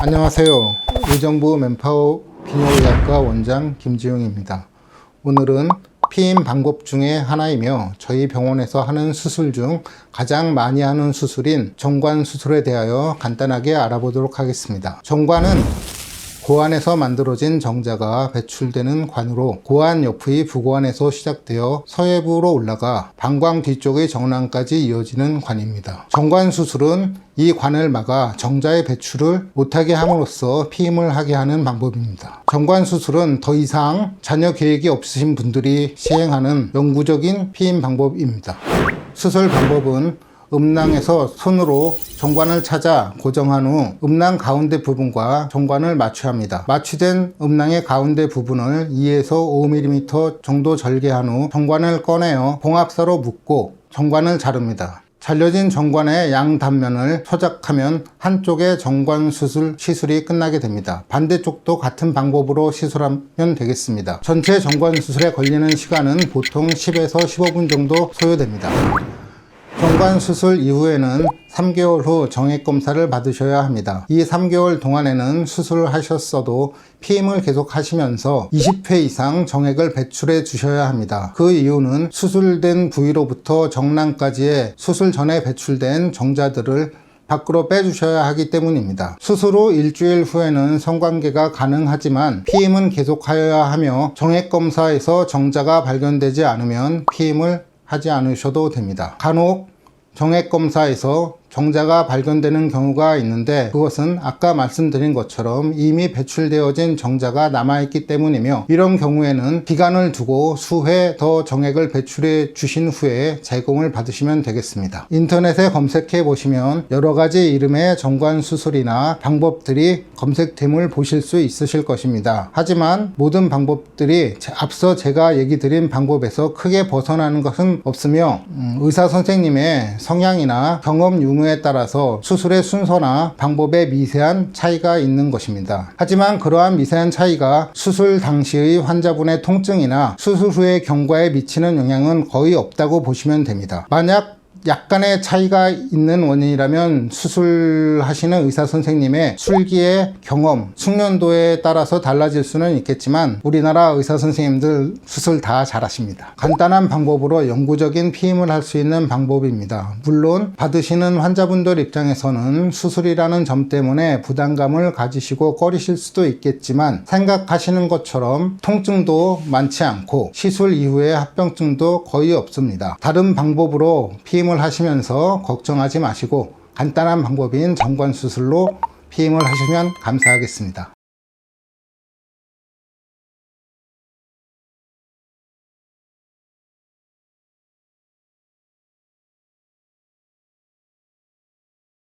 안녕하세요. 의정부 맨파워 비뇨의학과 원장 김지용입니다. 오늘은 피임 방법 중에 하나이며 저희 병원에서 하는 수술 중 가장 많이 하는 수술인 정관 수술에 대하여 간단하게 알아보도록 하겠습니다. 정관은 고안에서 만들어진 정자가 배출되는 관으로 고안 옆의 부고안에서 시작되어 서해부로 올라가 방광 뒤쪽의 정랑까지 이어지는 관입니다. 정관 수술은 이 관을 막아 정자의 배출을 못하게 함으로써 피임을 하게 하는 방법입니다. 정관 수술은 더 이상 자녀 계획이 없으신 분들이 시행하는 영구적인 피임 방법입니다. 수술 방법은 음낭에서 손으로 정관을 찾아 고정한 후 음낭 가운데 부분과 정관을 마취합니다. 마취된 음낭의 가운데 부분을 2에서 5mm 정도 절개한 후 정관을 꺼내어 봉합사로 묶고 정관을 자릅니다. 잘려진 정관의 양 단면을 소작하면 한쪽의 정관 수술 시술이 끝나게 됩니다. 반대쪽도 같은 방법으로 시술하면 되겠습니다. 전체 정관 수술에 걸리는 시간은 보통 10에서 15분 정도 소요됩니다. 정관 수술 이후에는 3개월 후 정액 검사를 받으셔야 합니다. 이 3개월 동안에는 수술을 하셨어도 피임을 계속 하시면서 20회 이상 정액을 배출해 주셔야 합니다. 그 이유는 수술된 부위로부터 정랑까지의 수술 전에 배출된 정자들을 밖으로 빼주셔야 하기 때문입니다. 수술 후 일주일 후에는 성관계가 가능하지만 피임은 계속하여야 하며 정액 검사에서 정자가 발견되지 않으면 피임을 하지 않으셔도 됩니다. 간혹 정액 검사에서 정자가 발견되는 경우가 있는데 그것은 아까 말씀드린 것처럼 이미 배출되어진 정자가 남아있기 때문이며 이런 경우에는 기간을 두고 수회 더 정액을 배출해 주신 후에 제공을 받으시면 되겠습니다. 인터넷에 검색해 보시면 여러 가지 이름의 정관 수술이나 방법들이 검색됨을 보실 수 있으실 것입니다. 하지만 모든 방법들이 제- 앞서 제가 얘기 드린 방법에서 크게 벗어나는 것은 없으며 음, 의사 선생님의 성향이나 경험 유무에 따라서 수술의 순서나 방법에 미세한 차이가 있는 것입니다. 하지만 그러한 미세한 차이가 수술 당시의 환자분의 통증이나 수술 후의 경과에 미치는 영향은 거의 없다고 보시면 됩니다. 만약 약간의 차이가 있는 원인이라면 수술하시는 의사 선생님의 술기의 경험, 숙련도에 따라서 달라질 수는 있겠지만 우리나라 의사 선생님들 수술 다 잘하십니다. 간단한 방법으로 영구적인 피임을 할 수 있는 방법입니다. 물론 받으시는 환자분들 입장에서는 수술이라는 점 때문에 부담감을 가지시고 꺼리실 수도 있겠지만 생각하시는 것처럼 통증도 많지 않고 시술 이후에 합병증도 거의 없습니다. 다른 방법으로 피임을 하시면서 걱정하지 마시고 간단한 방법인 정관 수술로 피임을 하시면 감사하겠습니다.